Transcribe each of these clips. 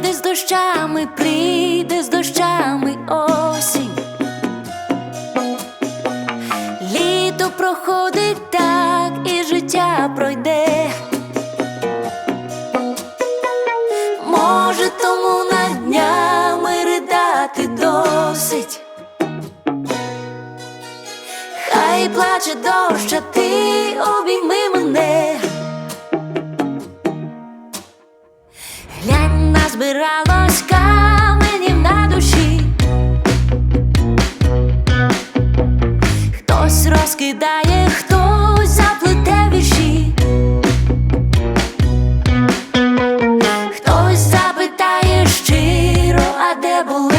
Прийде з дощами, прийде з дощами осінь. Літо проходить так, і життя пройде. Може, тому над днями ридати досить. Хай плаче дощ, а ти обійми мене. Назбиралось каменів на душі. Хтось розкидає, хтось заплете вірші. Хтось запитає щиро, а де болить.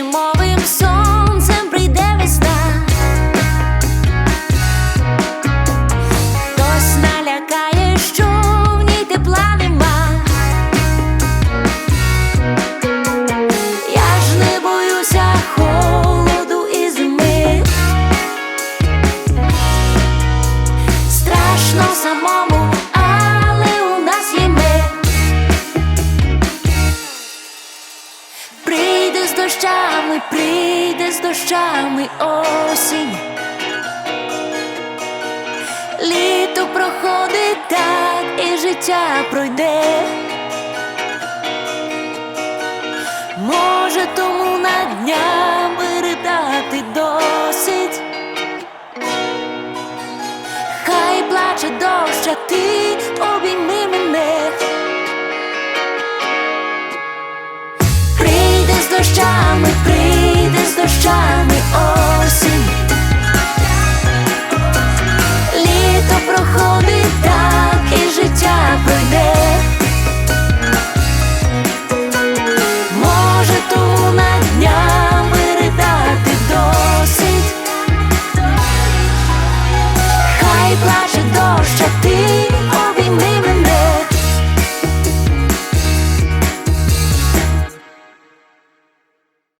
Знай Дощами, прийде з дощами осінь. Літо проходить так, і життя пройде. Може, тому над днями ридати досить. Хай плаче дощ, а ти обійми мене. дощами, прийди з дощами.